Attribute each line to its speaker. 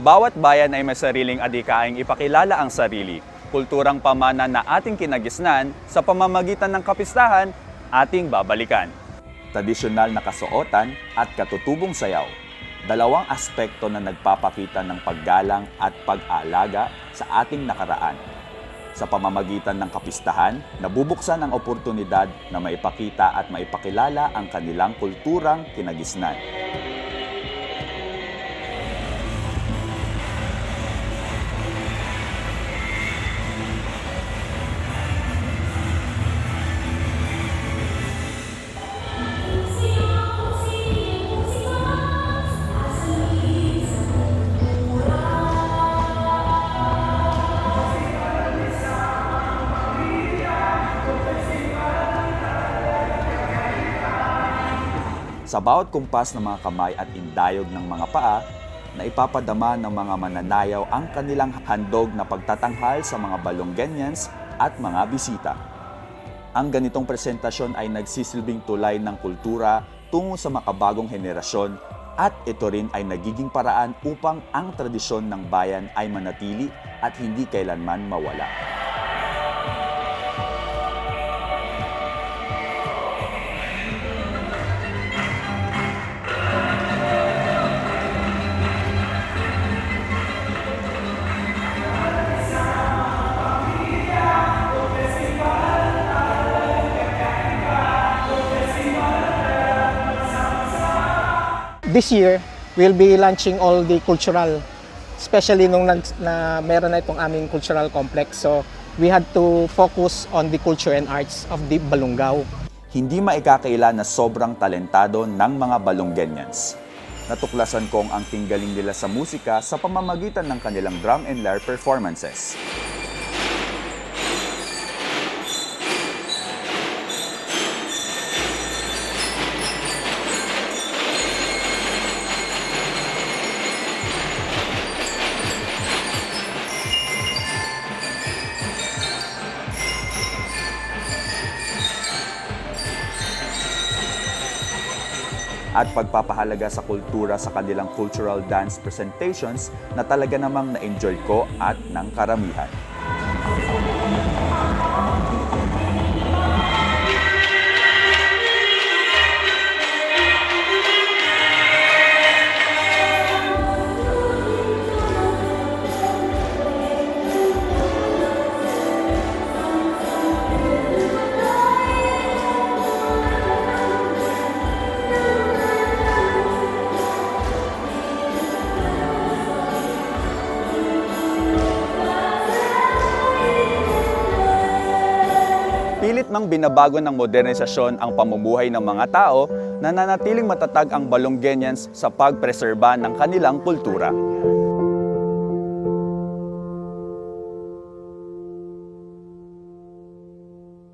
Speaker 1: Bawat bayan ay may sariling adikaing ipakilala ang sarili, kulturang pamana na ating kinagisnan sa pamamagitan ng kapistahan ating babalikan. Tradisyonal na kasuotan at katutubong sayaw. Dalawang aspekto na nagpapakita ng paggalang at pag-aalaga sa ating nakaraan. Sa pamamagitan ng kapistahan, nabubuksan ang oportunidad na maipakita at maipakilala ang kanilang kulturang kinagisnan. Sa bawat kumpas ng mga kamay at indayog ng mga paa, na ipapadama ng mga mananayaw ang kanilang handog na pagtatanghal sa mga Balongenyans at mga bisita. Ang ganitong presentasyon ay nagsisilbing tulay ng kultura tungo sa makabagong henerasyon at ito rin ay nagiging paraan upang ang tradisyon ng bayan ay manatili at hindi kailanman mawala.
Speaker 2: This year, we'll be launching all the cultural, especially nung nag, na meron na itong aming cultural complex. So, we had to focus on the culture and arts of the Balungaw.
Speaker 1: Hindi maikakaila na sobrang talentado ng mga Balongenyans. Natuklasan kong ang tinggaling nila sa musika sa pamamagitan ng kanilang drum and lyre performances. At pagpapahalaga sa kultura sa kanilang cultural dance presentations na talaga namang na-enjoy ko at ng karamihan. Pilit mang binabago ng modernisasyon ang pamumuhay ng mga tao na nanatiling matatag ang Balongenyans sa pagpreserba ng kanilang kultura.